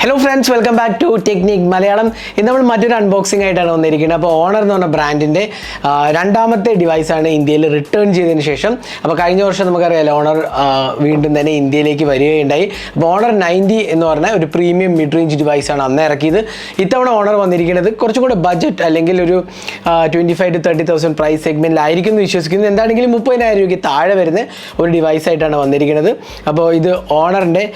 Hello friends welcome back to technique Malayalam ഇന്ന് നമ്മൾ മറ്റൊരു അൺബോക്സിംഗ് ആയിട്ടാണ് വന്നിരിക്കുന്നത്. അപ്പോൾ ഓണർ എന്ന് പറഞ്ഞ ബ്രാൻഡിന്റെ രണ്ടാമത്തെ ഡിവൈസാണ് ഇന്ത്യയിൽ റിട്ടേൺ ചെയ്തതിന് ശേഷം. അപ്പോൾ കഴിഞ്ഞ വർഷം നമുക്കറിയാലോ ഓണർ വീണ്ടും തന്നെ ഇന്ത്യയിലേക്ക് വരികയുണ്ടായി. അപ്പോൾ ഓണർ നയന്റി എന്ന് പറഞ്ഞ ഒരു പ്രീമിയം മിഡ് റേഞ്ച് ഡിവൈസാണ് അന്ന് ഇറക്കിയത്. ഇത്തവണ ഓണർ വന്നിരിക്കുന്നത് കുറച്ചും കൂടെ ബഡ്ജറ്റ് അല്ലെങ്കിൽ ഒരു twenty five to thirty thousand price സെഗ്മെന്റിലായിരിക്കും എന്ന് വിശ്വസിക്കുന്നത് എന്താണെങ്കിലും മുപ്പതിനായിരം രൂപയ്ക്ക് താഴെ വരുന്ന ഒരു ഡിവൈസായിട്ടാണ് വന്നിരിക്കുന്നത്. അപ്പോൾ ഇത് ഓണറിന്റെ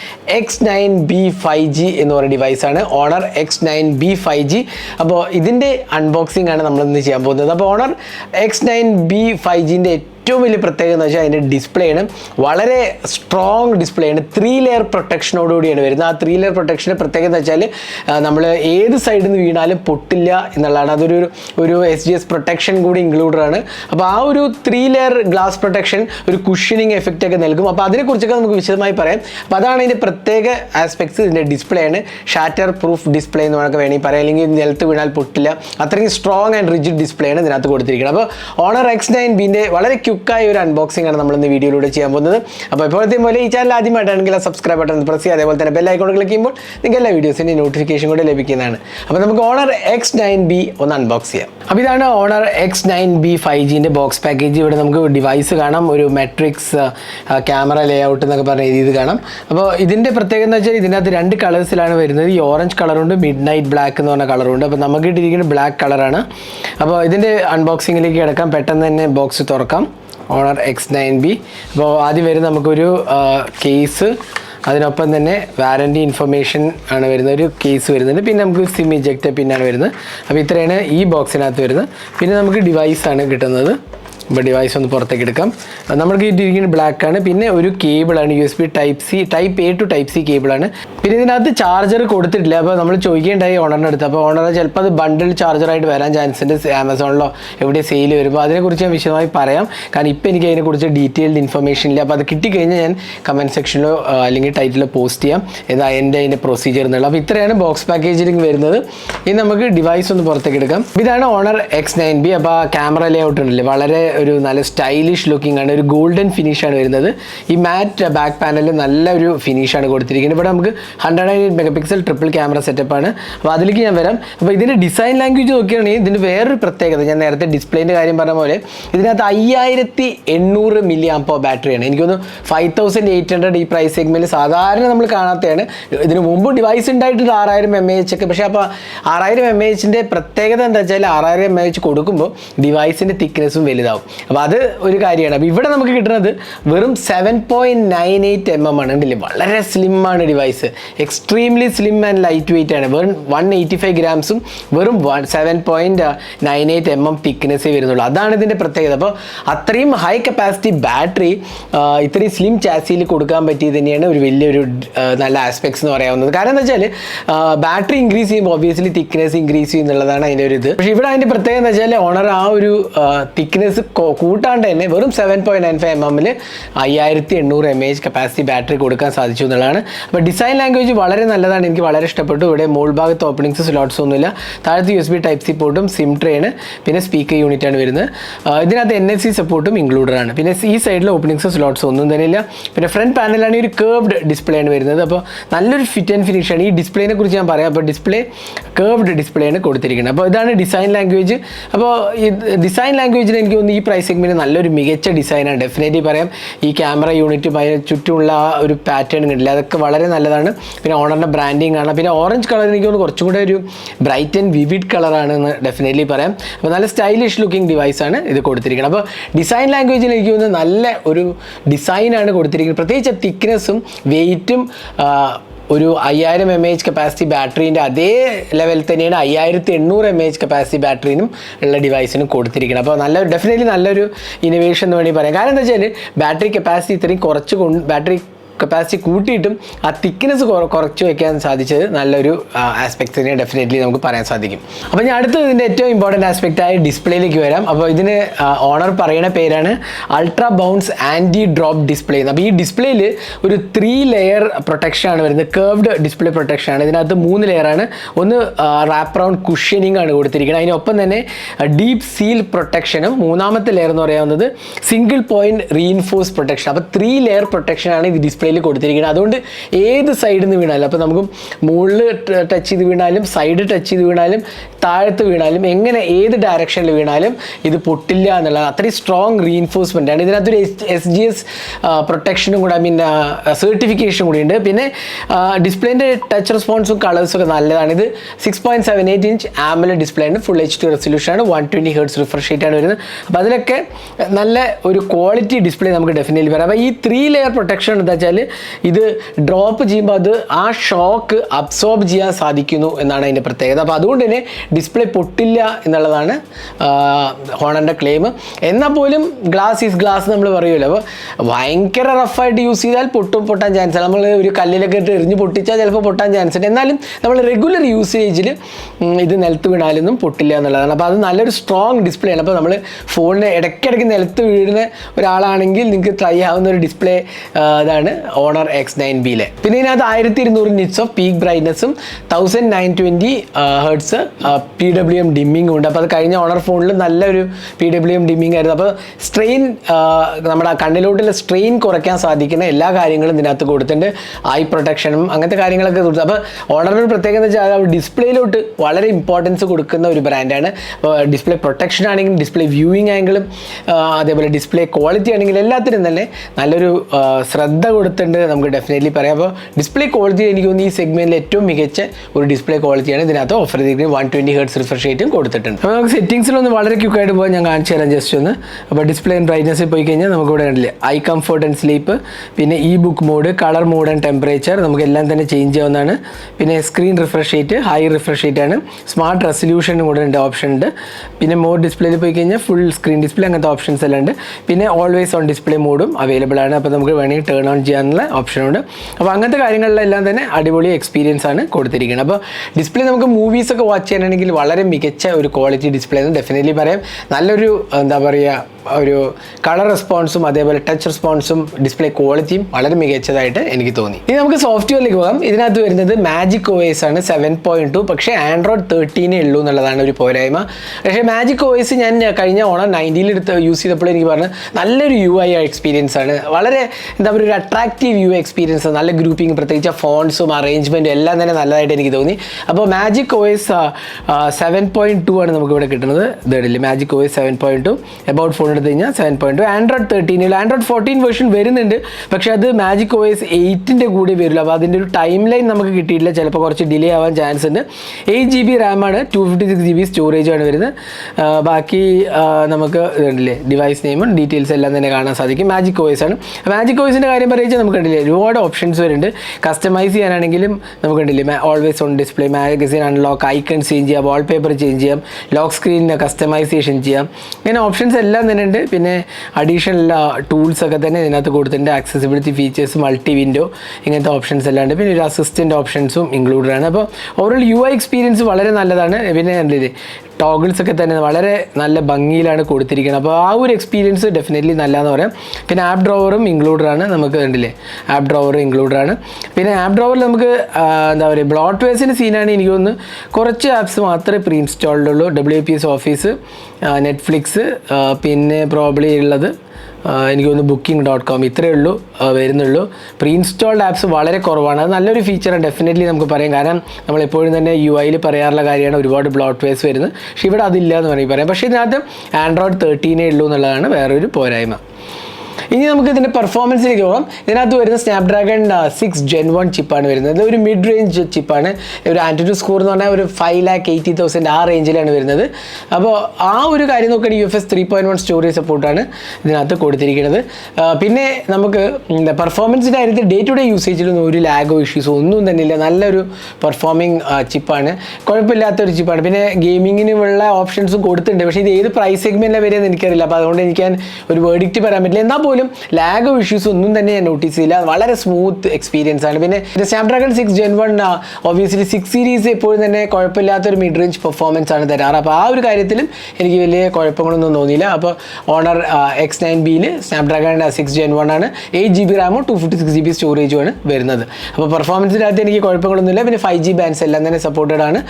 X nine B five G എന്ന് പറയുന്ന ഡിവൈസാണ് Honor X nine B five G അപ്പോൾ ഇതിന്റെ അൺബോക്സിംഗ് ആണ് നമ്മളിന്ന് ചെയ്യാൻ പോകുന്നത്. അപ്പോൾ Honor X nine B five ജിന്റെ ഏറ്റവും വലിയ പ്രത്യേകത എന്ന് വെച്ചാൽ അതിന്റെ ഡിസ്പ്ലേ ആണ്. വളരെ സ്ട്രോങ് ഡിസ്പ്ലേ ആണ്. ത്രീ ലെയർ പ്രൊട്ടക്ഷനോടുകൂടിയാണ് വരുന്നത്. ആ ത്രീ ലെയർ പ്രൊട്ടക്ഷന്റെ പ്രത്യേകത എന്ന് വെച്ചാൽ നമ്മൾ ഏത് സൈഡിൽ നിന്ന് വീണാലും പൊട്ടില്ല എന്നുള്ളതാണ്. അതൊരു ഒരു എസ് ജി എസ് പ്രൊട്ടക്ഷൻ കൂടി ഇൻക്ലൂഡഡ് ആണ്. അപ്പോൾ ആ ഒരു ത്രീ ലെയർ ഗ്ലാസ് പ്രൊട്ടക്ഷൻ ഒരു കുഷ്യനിങ് എഫക്റ്റ് ഒക്കെ നൽകും. അപ്പോൾ അതിനെക്കുറിച്ചൊക്കെ നമുക്ക് വിശദമായി പറയാം. അപ്പോൾ അതാണ് അതിന്റെ പ്രത്യേക ആസ്പെക്ട്സ് ഇതിന്റെ ഡിസ്പ്ലേ ആണ്. ഷാറ്റർ പ്രൂഫ് ഡിസ്പ്ലേ എന്ന് നമുക്ക് വേണമെങ്കിൽ പറയാം. അല്ലെങ്കിൽ നിലത്ത് വീണാൽ പൊട്ടില്ല. അത്രയും സ്ട്രോങ് ആൻഡ് റിജിഡ് ഡിസ്പ്ലേ ആണ് ഇതിനകത്ത് കൊടുത്തിരിക്കുന്നത്. അപ്പോൾ ഓണർ എക്സ് നയൻ ബിന്റെ വളരെ ക്യുക്കായ ഒരു അൺബോക്സിംഗ് ആണ് നമ്മൾ ഇന്ന് വീഡിയോയിലൂടെ ചെയ്യാൻ പോകുന്നത്. അപ്പോൾ ഇപ്പോഴത്തെയും പോലെ ഈ ചാനൽ ആദ്യമായിട്ടാണെങ്കിൽ സബ്സ്ക്രൈബ് ബട്ടൺ പ്രസ് ചെയ്യുക അതേപോലെ തന്നെ ബെൽ ഐക്കോൺ ക്ലിക്ക് ചെയ്യുമ്പോൾ നിങ്ങൾക്ക് എല്ലാ വീഡിയോസിന്റെ നോട്ടിഫിക്കേഷൻ കൂടെ ലഭിക്കുന്നതാണ്. അപ്പോൾ നമുക്ക് ഓണർ എക്സ് നയൻ ബി ഒന്ന് അൺബോക്സ് ചെയ്യാം. അപ്പോൾ ഇതാണ് Honor X nine B five ജീന്റെ box package ഇവിടെ നമുക്ക് ഡിവൈസ് കാണാം. ഒരു മെട്രിക്സ് ക്യാമറ ലേ ഔട്ട് എന്നൊക്കെ പറഞ്ഞ രീതിയിൽ കാണാം. അപ്പോൾ ഇതിന്റെ പ്രത്യേകത എന്ന് വെച്ചാൽ ഇതിനകത്ത് രണ്ട് കളേഴ്സിലാണ് വരുന്നത്. ഈ ഓറഞ്ച് കളറുണ്ട് മിഡ് നൈറ്റ് ബ്ലാക്ക് എന്ന് പറഞ്ഞ കളറുണ്ട് അപ്പോൾ നമുക്ക് ഇട്ടിരിക്കുന്നത് ബ്ലാക്ക് കളറാണ് അപ്പോൾ ഇതിന്റെ അൺബോക്സിങ്ങിലേക്ക് കിടക്കാം. പെട്ടെന്ന് തന്നെ ബോക്സ് തുറക്കാം. Honor X nine B. അപ്പോൾ ആദ്യം വരും നമുക്കൊരു കേസ് അതിനൊപ്പം തന്നെ വാറന്റി ഇൻഫർമേഷൻ ആണ് വരുന്നത്. ഒരു കേസ് വരുന്നുണ്ട് പിന്നെ നമുക്ക് സിം ഇജക്റ്റ് പിന്നാണ് വരുന്നത്. അപ്പോൾ ഇത്രയാണ് ഈ ബോക്സിനകത്ത് വരുന്നത്. പിന്നെ നമുക്ക് ഡിവൈസാണ് കിട്ടുന്നത്. ഇപ്പോൾ ഡിവൈസ് ഒന്ന് പുറത്തേക്ക് എടുക്കാം. നമ്മൾക്ക് ഇരിക്കുന്നത് ബ്ലാക്ക് ആണ്. പിന്നെ ഒരു കേബിളാണ് U S B type C type A to type C കേബിളാണ് പിന്നെ ഇതിനകത്ത് ചാർജർ കൊടുത്തിട്ടില്ല. അപ്പോൾ നമ്മൾ ചോദിക്കേണ്ടായി ഓണറിന്റെ അടുത്ത്. അപ്പോൾ ഓണർ ചിലപ്പോൾ അത് ബണ്ടിൽ ചാർജറായിട്ട് വരാൻ ചാൻസ് ഉണ്ട്. ആമസോണിലോ എവിടെ സെയിൽ വരുമ്പോൾ അതിനെക്കുറിച്ച് ഞാൻ വിശദമായി പറയാം. കാരണം ഇപ്പോൾ എനിക്ക് അതിനെക്കുറിച്ച് ഡീറ്റെയിൽഡ് ഇൻഫർമേഷൻ ഇല്ല. അപ്പോൾ അത് കിട്ടിക്കഴിഞ്ഞാൽ ഞാൻ കമന്റ് സെക്ഷനിലോ അല്ലെങ്കിൽ ടൈറ്റിലോ പോസ്റ്റ് ചെയ്യാം. ഏതാ എന്റെ അതിന്റെ പ്രൊസീജിയർ എന്നുള്ളത്. അപ്പോൾ ഇത്രയാണ് ബോക്സ് പാക്കേജിങ് വരുന്നത്. ഇനി നമുക്ക് ഡിവൈസ് ഒന്ന് പുറത്തേക്ക് എടുക്കാം. ഇതാണ് ഓണർ എക്സ് നയൻ ബി അപ്പോൾ ക്യാമറ ലേ ഔട്ട് ഉണ്ടല്ലേ? വളരെ ഒരു നല്ല സ്റ്റൈലിഷ് ലുക്കിംഗ് ആണ് ഒരു ഗോൾഡൻ ഫിനിഷാണ് വരുന്നത്. ഈ മാറ്റ് ബാക്ക് പാനലിൽ നല്ല ഒരു ഫിനിഷ് ആണ് കൊടുത്തിരിക്കുന്നത്. ഇവിടെ നമുക്ക് hundred and mega pixel triple camera setup ആണ്. അപ്പോൾ അതിലേക്ക് ഞാൻ വരാം. അപ്പോൾ ഇതിന്റെ ഡിസൈൻ ലാംഗ്വേജ് നോക്കുകയാണെങ്കിൽ ഇതിന്റെ വേറൊരു പ്രത്യേകത ഞാൻ നേരത്തെ ഡിസ്പ്ലേന്റെ കാര്യം പറഞ്ഞ പോലെ ഇതിനകത്ത് അയ്യായിരത്തി എണ്ണൂറ് മില്ലി ആമ്പോ ബാറ്ററിയാണ് എനിക്കൊന്ന് ഫൈവ് തൗസൻഡ് എയ്റ്റ് ഹൺഡ്രഡ് ഈ പ്രൈസ് സെഗ്മെന്റിൽ സാധാരണ നമ്മൾ കാണാത്തതാണ്. ഇതിന് മുമ്പ് ഡിവൈസ് ഉണ്ടായിട്ടുണ്ട് ആറായിരം എം എ എച്ച് ഒക്കെ. പക്ഷേ അപ്പോൾ ആറായിരം എം എ എച്ചിന്റെ പ്രത്യേകത എന്താ വെച്ചാൽ ആറായിരം എം എ എച്ച് കൊടുക്കുമ്പോൾ ഡിവൈസിന്റെ തിക്നെസ്സും വലുതാവും. അപ്പോൾ അത് ഒരു കാര്യമാണ്. അപ്പോൾ ഇവിടെ നമുക്ക് കിട്ടുന്നത് വെറും seven point nine eight M M ആണ്. ഉണ്ടല്ലേ വളരെ സ്ലിമ്മാണ് device extremely slim and light weight ആണ്. വെറും വൺ എയ്റ്റി ഫൈവ് ഗ്രാംസും വെറും one seven point nine eight M M തിക്നെസ്സേ വരുന്നുള്ളൂ. അതാണ് ഇതിന്റെ പ്രത്യേകത. അപ്പോൾ അത്രയും ഹൈ കപ്പാസിറ്റി ബാറ്ററി ഇത്രയും സ്ലിം ചാസിയിൽ കൊടുക്കാൻ പറ്റിയത് തന്നെയാണ് ഒരു വലിയൊരു നല്ല ആസ്പെക്ട്സ് എന്ന് പറയാവുന്നത്. കാരണം എന്താ വെച്ചാൽ ബാറ്ററി ഇൻക്രീസ് ചെയ്യുമ്പോൾ ഒബ്വിയസ്ലി തിക്നെസ് ഇൻക്രീസ് ചെയ്യും എന്നുള്ളതാണ് അതിന്റെ ഒരു ഇത്. പക്ഷേ ഇവിടെ അതിന്റെ പ്രത്യേകത എന്ന് വെച്ചാൽ ഓണർ ആ ഒരു തിക്നെസ് കൂട്ടാണ്ട് തന്നെ വെറും seven point nine five M എമ്മിൽ അയ്യായിരത്തി എണ്ണൂറ് എം എച്ച് കപ്പാസിറ്റി ബാറ്ററി കൊടുക്കാൻ സാധിച്ചു എന്നുള്ളതാണ്. അപ്പോൾ ഡിസൈൻ ലാംഗ്വേജ് വളരെ നല്ലതാണ്. എനിക്ക് വളരെ ഇഷ്ടപ്പെട്ടു. ഇവിടെ മോൾ ഭാഗത്ത് ഓപ്പണിങ്സ് സ്ലോട്ട്സ് ഒന്നുമില്ല. താഴത്ത് U S B type C പോർട്ടും SIM ട്രെയിന് പിന്നെ സ്പീക്കർ യൂണിറ്റ് ആണ് വരുന്നത്. ഇതിനകത്ത് എൻ എഫ് സി സപ്പോർട്ടും ഇൻക്ലൂഡഡ് ആണ്. പിന്നെ ഈ സൈഡിൽ ഓപ്പണിങ്സ് സ്ലോട്ട്സ് ഒന്നും തന്നെ ഇല്ല. പിന്നെ ഫ്രണ്ട് പാനലാണ് ഒരു കേർവ്ഡ് ഡിസ്പ്ലേ ആണ് വരുന്നത്. അപ്പോൾ നല്ലൊരു ഫിറ്റ് ആൻഡ് ഫിനിഷ് ആണ്. ഈ ഡിസ്പ്ലേനെ കുറിച്ച് ഞാൻ പറയാം. അപ്പോൾ ഡിസ്പ്ലേ കേർവ്ഡ് ഡിസ്പ്ലേ ആണ് കൊടുത്തിരിക്കുന്നത്. അപ്പോൾ ഇതാണ് ഡിസൈൻ ലാംഗ്വേജ് അപ്പോൾ ഈ ഡിസൈൻ ലാംഗ്വേജിൽ എനിക്ക് തോന്നുന്നു ഈ പ്രൈസ് സെഗ്മെന്റ് നല്ലൊരു മികച്ച ഡിസൈനാണ് ഡെഫിനറ്റ്ലി പറയാം ഈ ക്യാമറ യൂണിറ്റും ചുറ്റുമുള്ള ഒരു പാറ്റേൺ കണ്ടില്ല? അതൊക്കെ വളരെ നല്ലതാണ്. പിന്നെ ഓണറിന്റെ ബ്രാൻഡിങ് കാണാം പിന്നെ ഓറഞ്ച് കളർ എനിക്ക് തോന്നുന്നു കുറച്ചും കൂടെ ഒരു ബ്രൈറ്റ് ആൻഡ് വിവിഡ് കളറാണ് എന്ന് ഡെഫിനറ്റ്ലി പറയാം. അപ്പോൾ നല്ല സ്റ്റൈലിഷ് ലുക്കിംഗ് ഡിവൈസാണ് ഇത് കൊടുത്തിരിക്കുന്നത്. അപ്പോൾ ഡിസൈൻ ലാംഗ്വേജിൽ എനിക്ക് തോന്നുന്നു നല്ല ഒരു ഡിസൈനാണ് കൊടുത്തിരിക്കുന്നത്. പ്രത്യേകിച്ച് തിക്നെസ്സും വെയിറ്റും ഒരു അയ്യായിരം എം എച്ച് കപ്പാസിറ്റി ബാറ്ററീന്റെ അതേ ലെവൽ തന്നെയാണ് അയ്യായിരത്തി എണ്ണൂറ് എം എച്ച് കപ്പാസിറ്റി ബാറ്ററിനും ഉള്ള ഡിവൈസിനും കൊടുത്തിരിക്കുന്നത്. അപ്പോൾ നല്ല ഡെഫിനറ്റ്ലി നല്ലൊരു ഇന്നോവേഷൻ എന്ന് വേണമെങ്കിൽ പറയാം. കാരണം എന്താ വെച്ചാൽ ബാറ്ററി കപ്പാസിറ്റി ഇത്രയും കുറച്ച് കൊണ്ട് ബാറ്ററി കപ്പാസിറ്റി കൂട്ടിയിട്ടും ആ തിക്നെസ് കുറച്ച് വെക്കാൻ സാധിച്ചത് നല്ലൊരു ആസ്പെക്ട്സിനെ ഡെഫിനറ്റ്ലി നമുക്ക് പറയാൻ സാധിക്കും. അപ്പോൾ ഞാൻ അടുത്തത് ഇതിന്റെ ഏറ്റവും ഇമ്പോർട്ടന്റ് ആസ്പെക്റ്റ് ആയ ഡിസ്പ്ലേയിലേക്ക് വരാം. അപ്പോൾ ഇതിന് ഓണർ പറയുന്ന പേരാണ് ultra bounce anti drop display അപ്പോൾ ഈ ഡിസ്പ്ലേയിൽ ഒരു ത്രീ ലെയർ പ്രൊട്ടക്ഷൻ ആണ് വരുന്നത്. കേർവ്ഡ് ഡിസ്പ്ലേ പ്രൊട്ടക്ഷൻ ആണ്. ഇതിനകത്ത് മൂന്ന് ലെയറാണ് ഒന്ന് റാപ്പ് റൗണ്ട് കുഷ്യനിങ് ആണ് കൊടുത്തിരിക്കുന്നത്. അതിനൊപ്പം തന്നെ ഡീപ്പ് സീൽ പ്രൊട്ടക്ഷനും മൂന്നാമത്തെ ലെയർ എന്ന് പറയാവുന്നത് സിംഗിൾ പോയിന്റ് റീഇൻഫോഴ്സ് പ്രൊട്ടക്ഷൻ അപ്പോൾ ത്രീ ലെയർ പ്രൊട്ടക്ഷൻ ആണ് ഇത് ഡിസ്പ്ലേ ഡിസ്പ്ലേയിൽ കൊടുത്തിരിക്കുന്നത് അതുകൊണ്ട് ഏത് സൈഡിൽ നിന്ന് വീണാലും അപ്പോൾ നമുക്ക് മുകളിൽ ടച്ച് ചെയ്ത് വീണാലും സൈഡ് ടച്ച് ചെയ്ത് വീണാലും താഴത്ത് വീണാലും എങ്ങനെ ഏത് ഡയറക്ഷനിൽ വീണാലും ഇത് പൊട്ടില്ല എന്നുള്ളത് അത്രയും സ്ട്രോങ് റീഇൻഫോഴ്സ്മെന്റ് ആണ്. ഇതിനകത്തൊരു എസ് ജി എസ് പ്രൊട്ടക്ഷനും കൂടെ ഐ മീൻ സർട്ടിഫിക്കേഷൻ കൂടി ഉണ്ട്. പിന്നെ ഡിസ്പ്ലേന്റെ ടച്ച് റെസ്പോൺസും കളേഴ്സും ഒക്കെ നല്ലതാണ്. ഇത് six point seven eight inch AMOLED display ആണ്. ഫുൾ എച്ച് ഡി റെസൊല്യൂഷൻ ആണ്. വൺ ട്വന്റി ഹേർട്സ് റിഫ്രഷ് ആണ് വരുന്നത്. അപ്പോൾ അതിലൊക്കെ നല്ല ഒരു ക്വാളിറ്റി ഡിസ്പ്ലേ നമുക്ക് ഡെഫിനറ്റ്ലി പറയാം അപ്പോൾ ഈ ത്രീ ലെയർ പ്രൊട്ടക്ഷൻ എന്താ വെച്ചാൽ ഇത് ഡ്രോപ്പ് ചെയ്യുമ്പോൾ അത് ആ ഷോക്ക് അബ്സോർബ് ചെയ്യാൻ സാധിക്കുന്നു എന്നാണ് അതിന്റെ പ്രത്യേകത. അപ്പോൾ അതുകൊണ്ട് തന്നെ ഡിസ്പ്ലേ പൊട്ടില്ല എന്നുള്ളതാണ് ഹോണറിന്റെ ക്ലെയിം എന്നാൽ പോലും ഗ്ലാസ് ഈസ് ഗ്ലാസ് നമ്മൾ പറയുമല്ലോ. അപ്പോൾ ഭയങ്കര റഫായിട്ട് യൂസ് ചെയ്താൽ പൊട്ടും പൊട്ടാൻ ചാൻസ് ആണ്. നമ്മൾ ഒരു കല്ലിലൊക്കെ ഇട്ട് എറിഞ്ഞ് പൊട്ടിച്ചാൽ ചിലപ്പോൾ പൊട്ടാൻ ചാൻസ് ഉണ്ട്. എന്നാലും നമ്മൾ റെഗുലർ യൂസേജിൽ ഇത് നിലത്ത് വീണാലൊന്നും പൊട്ടില്ല എന്നുള്ളതാണ്. അപ്പോൾ അത് നല്ലൊരു സ്ട്രോങ് ഡിസ്പ്ലേ ആണ്. അപ്പോൾ നമ്മൾ ഫോണിന് ഇടയ്ക്കിടയ്ക്ക് നിലത്ത് വീഴുന്ന ഒരാളാണെങ്കിൽ നിങ്ങൾക്ക് ട്രൈ ആവുന്ന ഒരു ഡിസ്പ്ലേ ഇതാണ്. ഓണർ എക്സ് നയൻ ബിയിലെ പിന്നെ ഇതിനകത്ത് ആയിരത്തി ഇരുന്നൂറ് nits of peak ബ്രൈറ്റ്നസും thousand nine twenty hertz P W M ഡിമ്മിങ്ങും ഉണ്ട്. അപ്പോൾ അത് കഴിഞ്ഞ ഓണർ ഫോണിൽ നല്ലൊരു പി ഡബ്ല്യു എം ഡിമ്മിങ് ആയിരുന്നു. അപ്പോൾ സ്ട്രെയിൻ നമ്മുടെ കണ്ണിലോട്ടുള്ള സ്ട്രെയിൻ കുറയ്ക്കാൻ സാധിക്കുന്ന എല്ലാ കാര്യങ്ങളും ഇതിനകത്ത് കൊടുത്തിട്ടുണ്ട്. ഐ പ്രൊട്ടക്ഷനും അങ്ങനത്തെ കാര്യങ്ങളൊക്കെ കൊടുത്തു അപ്പോൾ ഓണറിന് ഒരു പ്രത്യേകത എന്ന് വെച്ചാൽ ഡിസ്പ്ലേയിലോട്ട് വളരെ ഇമ്പോർട്ടൻസ് കൊടുക്കുന്ന ഒരു ബ്രാൻഡാണ് അപ്പോൾ ഡിസ്പ്ലേ പ്രൊട്ടക്ഷൻ ആണെങ്കിലും ഡിസ്പ്ലേ വ്യൂയിങ് ആണെങ്കിലും അതേപോലെ ഡിസ്പ്ലേ ക്വാളിറ്റി ആണെങ്കിലും എല്ലാത്തിനും തന്നെ നല്ലൊരു ശ്രദ്ധ ശ്രദ്ധ കൊടുത്തിട്ടുണ്ട് നമുക്ക് ഡെഫിനറ്റ്ലി പറയാം. അപ്പോൾ ഡിസ്പ്ലേ ക്വാളിറ്റി എനിക്ക് തോന്നുന്നു ഈ സെഗ്മെന്റിൽ ഏറ്റവും മികച്ച ഒരു ഡിസ്പ്ലേ ക്വാളിറ്റിയാണ് ഇതിനകത്ത് ഓഫർ ചെയ്തിരിക്കുന്നത്. വൺ ട്വന്റി ഹേർട്സ് റിഫ്രഷ് റേറ്റും കൊടുത്തിട്ടുണ്ട്. അപ്പോൾ നമുക്ക് സെറ്റിംഗ്സിലൊന്ന് വളരെ ക്വിക്കായിട്ട് പോകാൻ ഞാൻ കാണിച്ചു തരാം ജസ്റ്റ് ഒന്ന്. അപ്പോൾ ഡിസ്പ്ലേ ആൻഡ് ബ്രൈറ്റ്നസ്സിൽ പോയി കഴിഞ്ഞാൽ നമുക്ക് ഇവിടെ കണ്ടില്ലേ ഐ കംഫർട്ട് ആൻഡ് സ്ലീപ്പ് പിന്നെ e book mode colour mode and temperature നമുക്ക് എല്ലാം തന്നെ ചേഞ്ച് ചെയ്യാവുന്നതാണ്. പിന്നെ screen refresh rate high refresh rate ആണ്. സ്മാർട്ട് റെസൊല്യൂഷനും കൂടെ ഉണ്ട് ഓപ്ഷൻ ഉണ്ട്. പിന്നെ മോഡ് ഡിസ്പ്ലേയിൽ പോയി കഴിഞ്ഞാൽ ഫുൾ സ്ക്രീൻ ഡിസ്പ്ലേ അങ്ങനത്തെ ഓപ്ഷൻസ് എല്ലാം ഉണ്ട്. പിന്നെ ഓൾവേസ് ഓൺ ഡിസ്പ്ലേ മോഡും അവൈലബിൾ ആണ്. അപ്പോൾ നമുക്ക് വേണമെങ്കിൽ ടേൺ ഓൺ ചെയ്യാനുള്ള ഓപ്ഷനുണ്ട് അപ്പോൾ അങ്ങനത്തെ കാര്യങ്ങളിലെല്ലാം തന്നെ അടിപൊളി എക്സ്പീരിയൻസ് ആണ് കൊടുത്തിരിക്കുന്നത്. അപ്പോൾ ഡിസ്പ്ലേ നമുക്ക് മൂവീസ് ഒക്കെ വാച്ച് ചെയ്യാനാണെങ്കിൽ വളരെ മികച്ച ഒരു ക്വാളിറ്റി ഡിസ്പ്ലേ എന്ന് ഡെഫിനറ്റ്ലി പറയാം. നല്ലൊരു എന്താ പറയുക ഒരു കളർ റെസ്പോൺസും അതേപോലെ ടച്ച് റെസ്പോൺസും ഡിസ്പ്ലേ ക്വാളിറ്റിയും വളരെ മികച്ചതായിട്ട് എനിക്ക് തോന്നി. ഇനി നമുക്ക് സോഫ്റ്റ്വെയറിലേക്ക് പോകാം. ഇതിനകത്ത് വരുന്നത് മാജിക് ഓയസ് ആണ് സെവൻ പോയിന്റ് ടു പക്ഷേ ആൻഡ്രോയിഡ് തേർട്ടീനേ ഉള്ളൂ എന്നുള്ളതാണ് ഒരു പോരായ്മ. പക്ഷേ മാജിക് ഓയസ് ഞാൻ കഴിഞ്ഞ ഓണം നയന്റീനിലെടുത്ത് യൂസ് ചെയ്തപ്പോൾ എനിക്ക് പറഞ്ഞു നല്ലൊരു യു ഐ എക്സ്പീരിയൻസ് ആണ്. വളരെ എന്താ പറയുക ഒരു അട്രാക്റ്റീവ് യു എക്സ്പീരിയൻസ് നല്ല ഗ്രൂപ്പിംഗ് പ്രത്യേകിച്ച് ഫോൺസും അറേഞ്ച്മെന്റും എല്ലാം തന്നെ നല്ലതായിട്ട് എനിക്ക് തോന്നി. അപ്പോൾ Magic OS seven point two ആണ് നമുക്ക് ഇവിടെ കിട്ടുന്നത് ഇതേടില്ലേ Magic OS seven point two about phone എടുത്ത് കഴിഞ്ഞാൽ സെവൻ പോയിന്റ് ടു ആൻഡ്രോയിഡ് തേർട്ടീനിൽ ആൻഡ്രോയിഡ് ഫോർട്ടീൻ വേർഷൻ വരുന്നുണ്ട്. പക്ഷേ അത് മാജിക് ഓയസ് എയ്റ്റിന്റെ കൂടെ വരില്ല. അപ്പോൾ അതിന്റെ ഒരു ടൈം ലൈൻ നമുക്ക് കിട്ടിയിട്ടില്ല. ചിലപ്പോൾ കുറച്ച് ഡിലേ ആവാൻ ചാൻസ് ഉണ്ട്. Eight G B റാമാണ് two fifty six G B storage ആണ് വരുന്നത്. ബാക്കി നമുക്ക് ഇതുണ്ടല്ലേ ഡിവൈസ് നെയിമും ഡീറ്റെയിൽസ് എല്ലാം തന്നെ കാണാൻ സാധിക്കും. മാജിക് ഓയസ് ആണ്. മാജിക് ഓയസിന്റെ കാര്യം പറയുമ്പോൾ നമുക്ക് കണ്ടില്ലേ? ഒരുപാട് ഓപ്ഷൻസ് വരുന്നുണ്ട്. കസ്റ്റമൈസ് ചെയ്യാനാണെങ്കിലും നമുക്ക് കണ്ടില്ലേ? Always on display magazine unlock icon change ചെയ്യാം വാൾപേപ്പർ ചേഞ്ച് ചെയ്യാം ലോക്ക് സ്ക്രീനിന് കസ്റ്റമൈസേഷൻ ചെയ്യാം. ഇങ്ങനെ ഓപ്ഷൻസ് എല്ലാം തന്നെ ഉണ്ട് പിന്നെ അഡീഷണൽ ടൂൾസ് ഒക്കെ തന്നെ ഇതിനകത്ത് കൊടുത്തിട്ടുണ്ട്. ആക്സസിബിലിറ്റി ഫീച്ചേഴ്സ് മൾട്ടി വിൻഡോ ഇങ്ങനത്തെ ഓപ്ഷൻസ് എല്ലാം ഉണ്ട്. പിന്നെ ഒരു അസിസ്റ്റന്റ് ഓപ്ഷൻസും ഇൻക്ലൂഡഡ് ആണ്. അപ്പോൾ ഓവറോൾ യു ഐ എക്സ്പീരിയൻസ് വളരെ നല്ലതാണ്. പിന്നെ എന്തില്ലേ ടോഗിൾസ് ഒക്കെ തന്നെ വളരെ നല്ല ഭംഗിയിലാണ് കൊടുത്തിരിക്കുന്നത്. അപ്പോൾ ആ ഒരു എക്സ്പീരിയൻസ് ഡെഫിനറ്റ്ലി നല്ലതെന്ന് പറയാം. പിന്നെ ആപ്പ് ഡ്രോവറും ഇൻക്ലൂഡഡ് ആണ് നമുക്ക് കണ്ടില്ലേ? ആപ്പ് ഡ്രോവർ ഇൻക്ലൂഡഡ് ആണ്. പിന്നെ ആപ്പ് ഡ്രോവറിൽ നമുക്ക് എന്താ പറയുക ബ്ലോട്ട് സീനാണ് എനിക്ക് തോന്നുന്നു. കുറച്ച് ആപ്സ് മാത്രമേ പ്രീ ഇൻസ്റ്റാൾഡ് ഉള്ളൂ. W P S office Netflix പിന്നെ പ്രോബ്ലി ഉള്ളത് എനിക്ക് തോന്നുന്നു ബുക്കിംഗ് ഡോട്ട് കോം ഇത്രയേ ഉള്ളൂ വരുന്നുള്ളൂ. പ്രീ ഇൻസ്റ്റാൾഡ് ആപ്സ് വളരെ കുറവാണ്. അത് നല്ലൊരു ഫീച്ചറാണ് ഡെഫിനറ്റ്ലി നമുക്ക് പറയാം. കാരണം നമ്മൾ എപ്പോഴും തന്നെ യു ഐയിൽ പറയാറുള്ള കാര്യമാണ് ഒരുപാട് ബ്ലോട്ട് വേസ് വരുന്നത്. പക്ഷേ ഇവിടെ അതില്ല എന്ന് വേണമെങ്കിൽ പറയാം. പക്ഷേ ഇതിനകത്ത് ആൻഡ്രോയിഡ് തേർട്ടീനേ ഉള്ളൂ എന്നുള്ളതാണ് വേറൊരു പോരായ്മ. ഇനി നമുക്ക് ഇതിന്റെ പെർഫോമൻസിലേക്ക് പോകാം. ഇതിനകത്ത് വരുന്ന സ്നാപ്ഡ്രാഗൺ സിക്സ് ജെൻ വൺ ചിപ്പാണ് വരുന്നത്. ഒരു മിഡ് റേഞ്ച് ചിപ്പാണ് ഒരു ആന്റിറ്റ്യൂഡ് സ്കോർ എന്ന് പറഞ്ഞാൽ ഒരു ഫൈവ് ലാക്ക് എയ്റ്റി തൗസൻഡ് ആ റേഞ്ചിലാണ് വരുന്നത്. അപ്പോൾ ആ ഒരു കാര്യം നോക്കുകയാണെങ്കിൽ U F S three point one storage സപ്പോർട്ടാണ് ഇതിനകത്ത് കൊടുത്തിരിക്കുന്നത്. പിന്നെ നമുക്ക് പെർഫോമൻസിന്റെ കാര്യത്തിൽ ഡേ ടു ഡേ യൂസേജിലൊന്നും ഒരു ലാഗോ ഇഷ്യൂസോ ഒന്നും തന്നെ ഇല്ല. നല്ലൊരു പെർഫോമിങ് ചിപ്പാണ് കുഴപ്പമില്ലാത്തൊരു ചിപ്പാണ് പിന്നെ ഗെയിമിങ്ങിനുള്ള ഓപ്ഷൻസും കൊടുത്തിട്ടുണ്ട്. പക്ഷേ ഇത് ഏത് പ്രൈസ് സെഗ്മെന്റിലെ വരെയെന്ന് എനിക്കറിയില്ല. അപ്പോൾ അതുകൊണ്ട് എനിക്ക് ഞാൻ ഒരു വേർഡിക്റ്റ് പറയാൻ പറ്റില്ല. എന്നാൽ പോലും ലാഗ് ഇഷ്യൂസ് ഒന്നും തന്നെ ഞാൻ നോട്ടീസ് ചെയ്യില്ല. വളരെ സ്മൂത്ത് എക്സ്പീരിയൻസ് ആണ്. പിന്നെ Snapdragon six gen one obviously six series എപ്പോഴും തന്നെ കുഴപ്പമില്ലാത്തൊരു മിഡ് റേഞ്ച് പെർഫോമൻസ് ആണ് തരാറ്. അപ്പോൾ ആ ഒരു കാര്യത്തിലും എനിക്ക് വലിയ കുഴപ്പങ്ങളൊന്നും തോന്നിയില്ല. അപ്പോൾ ഓണർ എക്സ് നയൻ ബിയിൽ സ്നാപ്ഡ്രാഗൺ സിക്സ് ജെൻ വൺ ആണ്. എയ്റ്റ് ജി ബി റാമും two fifty six G B സ്റ്റോറേജുമാണ് വരുന്നത്. അപ്പോൾ പെർഫോമൻസിനകത്ത് എനിക്ക് കുഴപ്പങ്ങളൊന്നുമില്ല. പിന്നെ ഫൈവ് ജി ബാൻഡ്സ് എല്ലാം തന്നെ സപ്പോർട്ടഡ് ആണ്.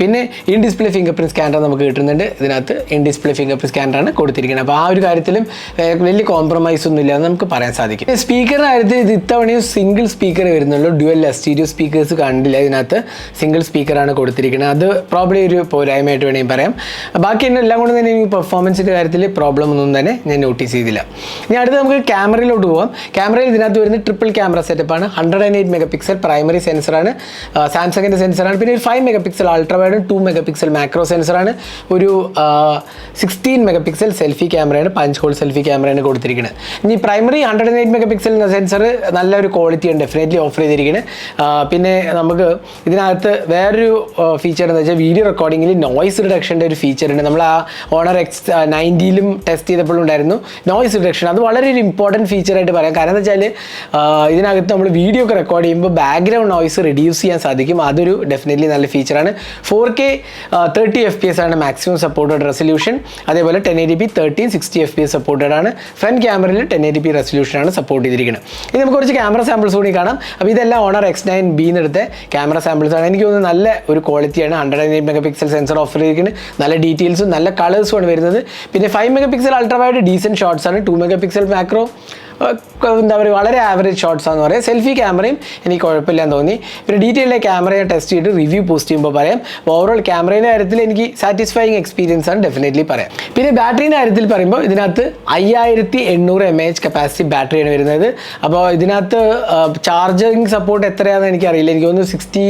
പിന്നെ in display fingerprint scanner നമുക്ക് കിട്ടുന്നുണ്ട്. ഇതിനകത്ത് ഇൻ ഡിസ്പ്ലേ ഫിംഗർ പ്രിന്റ് സ്കാനറാണ് കൊടുത്തിരിക്കുന്നത്. അപ്പോൾ ആ ഒരു കാര്യത്തിലും വലിയ കോംപ്രമൈസ് കോംപ്രമൈസ് ഒന്നും ഇല്ല എന്ന് നമുക്ക് പറയാൻ സാധിക്കും. സ്പീക്കറിന്റെ കാര്യത്തിൽ ഇത് ഇത്തവണയും സിംഗിൾ സ്പീക്കർ വരുന്നുള്ളൂ. ഡ്യുവൽ സ്റ്റീരിയോ സ്പീക്കേഴ്സ് കണ്ടില്ല ഇതിനകത്ത്. സിംഗിൾ സ്പീക്കറാണ് കൊടുത്തിരിക്കുന്നത്. അത് പ്രോബ്ലി ഒരു പോരായ്മയായിട്ട് വേണമെങ്കിൽ പറയാം. ബാക്കി എന്നെ എല്ലാം കൊണ്ട് തന്നെ എനിക്ക് പെർഫോമൻസിന്റെ കാര്യത്തിൽ പ്രോബ്ലം ഒന്നും തന്നെ ഞാൻ നോട്ടീസ് ചെയ്തില്ല. ഇനി അടുത്ത് നമുക്ക് ക്യാമറയിലോട്ട് പോകാം ക്യാമറയിൽ ഇതിനകത്ത് വരുന്ന ട്രിപ്പിൾ ക്യാമറ സെറ്റപ്പാണ് hundred and eight mega pixel primary സെൻസറാണ് സാംസങ്ങിന്റെ സെൻസറാണ് പിന്നെ ഒരു ഫൈവ് മെഗാ പിക്സൽ അൾട്രാ വൈഡും ടു മെഗാ പിക്സൽ മാക്രോ സെൻസറാണ് ഒരു സിക്സ്റ്റീൻ മെഗാ പിക്സൽ സെൽഫി ക്യാമറയാണ് പഞ്ച് ഹോൾ സെൽഫി ക്യാമറയാണ് കൊടുത്തിരിക്കുന്നത്. ഇനി primary hundred and eight mega pixel sensor നല്ലൊരു ക്വാളിറ്റി ഉണ്ട് ഡെഫിനറ്റ്ലി ഓഫർ ചെയ്തിരിക്കുന്നത് പിന്നെ നമുക്ക് ഇതിനകത്ത് വേറൊരു ഫീച്ചർ എന്ന് വെച്ചാൽ വീഡിയോ റെക്കോർഡിങ്ങിൽ നോയ്സ് റിഡക്ഷന്റെ ഒരു ഫീച്ചർ ഉണ്ട്. നമ്മൾ ആ ഓണർ എക്സ് നയന്റിയിലും ടെസ്റ്റ് ചെയ്തപ്പോഴും ഉണ്ടായിരുന്നു നോയ്സ് റിഡക്ഷൻ അത് വളരെ ഒരു ഇമ്പോർട്ടന്റ് ഫീച്ചറായിട്ട് പറയാം. കാരണം എന്ന് വെച്ചാൽ ഇതിനകത്ത് നമ്മൾ വീഡിയോ ഒക്കെ റെക്കോർഡ് ചെയ്യുമ്പോൾ ബാക്ക്ഗ്രൗണ്ട് നോയ്സ് റിഡ്യൂസ് ചെയ്യാൻ സാധിക്കും. അതൊരു ഡെഫിനറ്റ്ലി നല്ല ഫീച്ചറാണ് four K thirty F P S ആണ് മാക്സിമം സപ്പോർട്ടഡ് റെസൊല്യൂഷൻ അതേപോലെ ten A D P thirteen sixty F P S supported ആണ്. ഫ്രണ്ട് ക്യാമറയിൽ ടെൻ എയ്റ്റി പി റെസൊല്യൂഷനാണ് സപ്പോർട്ട് ചെയ്തിരിക്കുന്നത് ഇനി നമുക്ക് കുറച്ച് ക്യാമറ സാമ്പിൾസ് കൂടി കാണാം. അപ്പോൾ ഇതെല്ലാം ഓണർ എക്സ് നയൻ ബിന്ന് എടുത്ത ക്യാമറ സാമ്പിൾസ് ആണ്. എനിക്ക് തോന്നുന്നത് നല്ല ഒരു ക്വാളിറ്റിയാണ് hundred and eight mega pixel sensor offer ചെയ്തിരിക്കുന്നത് നല്ല ഡീറ്റെയിൽസും നല്ല കളേഴ്സും ആണ് വരുന്നത്. പിന്നെ five mega pixel ultra wide decent shots ആണ്. ടു മെഗാ പിക്സൽ മാക്രോ എന്താ പറയുക വളരെ ആവറേജ് ഷോട്ട്സ് ആണെന്ന് പറയാം. സെൽഫി ക്യാമറയും എനിക്ക് കുഴപ്പമില്ല എന്ന് തോന്നി പിന്നെ ഡീറ്റെയിൽഡ് ക്യാമറയെ ടെസ്റ്റ് ചെയ്ത് റിവ്യൂ പോസ്റ്റ് ചെയ്യുമ്പോൾ പറയാം. ഓവറോൾ ക്യാമറയുടെ കാര്യത്തിൽ എനിക്ക് സാറ്റിസ്ഫൈങ് എക്സ്പീരിയൻസ് ആണ് ഡെഫിനറ്റ്ലി പറയാം. പിന്നെ ബാറ്ററിയുടെ കാര്യത്തിൽ പറയുമ്പോൾ ഇതിനകത്ത് അയ്യായിരത്തി എണ്ണൂറ് എം എച്ച് കപ്പാസിറ്റി ബാറ്ററിയാണ് വരുന്നത്. അപ്പോൾ ഇതിനകത്ത് ചാർജിങ് സപ്പോർട്ട് എത്രയാണെന്ന് എനിക്കറിയില്ല. എനിക്ക് തോന്നുന്നു sixty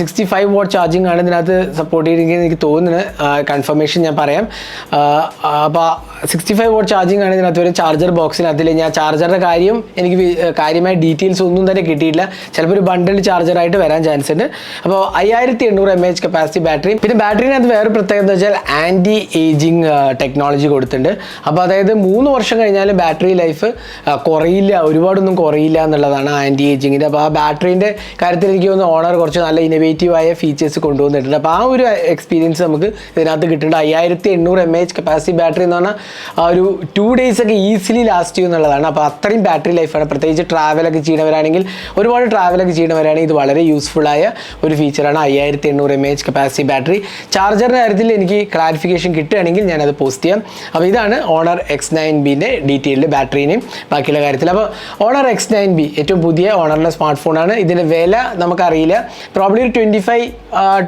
sixty five watt charging ആണ് ഇതിനകത്ത് സപ്പോർട്ട് ചെയ്തിരിക്കുന്നത് എനിക്ക് തോന്നുന്നത് കൺഫർമേഷൻ ഞാൻ പറയാം. അപ്പോൾ സിക്സ്റ്റി ഫൈവ് വോട്ട് ചാർജിങ് ആണ് ഇതിനകത്ത് ഒരു ചാർജർ ബോക്സിനകത്തിൽ ഞാൻ ചാർജറിന്റെ കാര്യം എനിക്ക് കാര്യമായ ഡീറ്റെയിൽസ് ഒന്നും തന്നെ കിട്ടിയിട്ടില്ല. ചിലപ്പോൾ ഒരു ബണ്ടിൽ ചാർജറായിട്ട് വരാൻ ചാൻസ് ഉണ്ട്. അപ്പോൾ അയ്യായിരത്തി എണ്ണൂറ് എം എച്ച് കപ്പാസിറ്റി ബാറ്ററി പിന്നെ ബാറ്ററിനകത്ത് വേറെ പ്രത്യേകത എന്ന് വെച്ചാൽ ആന്റി ഏജിങ് ടെക്നോളജി കൊടുത്തിട്ടുണ്ട്. അപ്പോൾ അതായത് മൂന്ന് വർഷം കഴിഞ്ഞാലും ബാറ്ററി ലൈഫ് കുറയില്ല. ഒരുപാടൊന്നും കുറയില്ല എന്നുള്ളതാണ് ആന്റി ഏജിങ്ങിന്റെ അപ്പോൾ ആ ബാറ്ററീന്റെ കാര്യത്തിൽ എനിക്ക് തോന്നുന്നു ഓണർ കുറച്ച് നല്ല ഇന്നോവേറ്റീവായ ഫീച്ചേഴ്സ് കൊണ്ടുവന്നിട്ടുണ്ട്. അപ്പോൾ ആ ഒരു എക്സ്പീരിയൻസ് നമുക്ക് ഇതിനകത്ത് കിട്ടുന്നുണ്ട് അയ്യായിരത്തി എണ്ണൂറ് എം എച്ച് കപ്പാസിറ്റി ബാറ്ററി എന്ന് പറഞ്ഞാൽ ആ ഒരു ടു ഡേയ്സ് ഒക്കെ ഈസിലി ലാസ്റ്റ് ചെയ്യും എന്നുള്ളതാണ് അപ്പോൾ അത്രയും ബാറ്ററി ലൈഫാണ് പ്രത്യേകിച്ച് ട്രാവലൊക്കെ ചെയ്യണവരാണെങ്കിൽ ഒരുപാട് ട്രാവലൊക്കെ ചെയ്യണവരാണെങ്കിൽ ഇത് വളരെ യൂസ്ഫുള്ളായ ഒരു ഫീച്ചറാണ് അയ്യായിരത്തി എണ്ണൂറ് എം എച്ച് കപ്പാസിറ്റി ബാറ്ററി ചാർജറിന്റെ കാര്യത്തിൽ എനിക്ക് ക്ലാരിഫിക്കേഷൻ കിട്ടുകയാണെങ്കിൽ ഞാനത് പോസ്റ്റ് ചെയ്യാം. അപ്പോൾ ഇതാണ് ഓണർ എക്സ് നയൻ ബിന്റെ ഡീറ്റെയിൽഡ് ബാറ്ററീനെയും ബാക്കിയുള്ള കാര്യത്തിൽ. അപ്പോൾ ഓണർ എക്സ് നയൻ ബി ഏറ്റവും പുതിയ ഓണറിന്റെ സ്മാർട്ട് ഫോണാണ് ഇതിന്റെ വില നമുക്കറിയില്ല. പ്രോബ്ലി ഒരു twenty five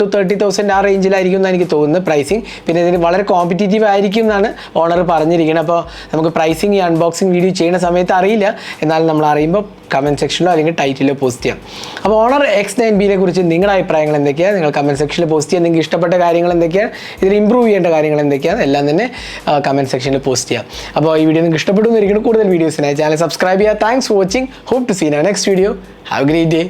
to thirty thousand ആ റേഞ്ചിലായിരിക്കും എന്നാണ് എനിക്ക് തോന്നുന്നത് പ്രൈസിങ് പിന്നെ ഇതിന് വളരെ കോമ്പറ്റീറ്റീവ് ആയിരിക്കും എന്നാണ് ഓണർ പറഞ്ഞിരിക്കുന്നത്. അപ്പോൾ നമുക്ക് പ്രൈസിങ് ഈ അൺബോക്സിങ് വീഡിയോ ചെയ്യുന്ന സമയത്ത് അറിയില്ല. എന്നാലും നമ്മൾ അറിയുമ്പോൾ കമന്റ് സെക്ഷനിലോ അല്ലെങ്കിൽ ടൈറ്റിലോ പോസ്റ്റ് ചെയ്യാം. അപ്പോൾ ഓണർ എക്സ് നയൻ ബിനെ കുറിച്ച് നിങ്ങളുടെ അഭിപ്രായങ്ങൾ എന്തൊക്കെയാണ്? നിങ്ങൾ കമന്റ് സെക്ഷനിൽ പോസ്റ്റ് ചെയ്യാൻ നിങ്ങൾക്ക് ഇഷ്ടപ്പെട്ട കാര്യങ്ങൾ എന്തൊക്കെയാണ്? ഇതിൽ ഇമ്പ്രൂവ് ചെയ്യേണ്ട കാര്യങ്ങൾ എന്തൊക്കെയാണ്? എല്ലാം തന്നെ കമന്റ് സെക്ഷനിൽ പോസ്റ്റ് ചെയ്യാം. അപ്പോൾ ഈ വീഡിയോ നിങ്ങൾക്ക് ഇഷ്ടപ്പെടുന്നു ഇരിക്കുന്നു കൂടുതൽ വീഡിയോസിനായി ചാനൽ സബ്സ്ക്രൈബ് ചെയ്യുക. Thanks for watching hope to seen next video have great day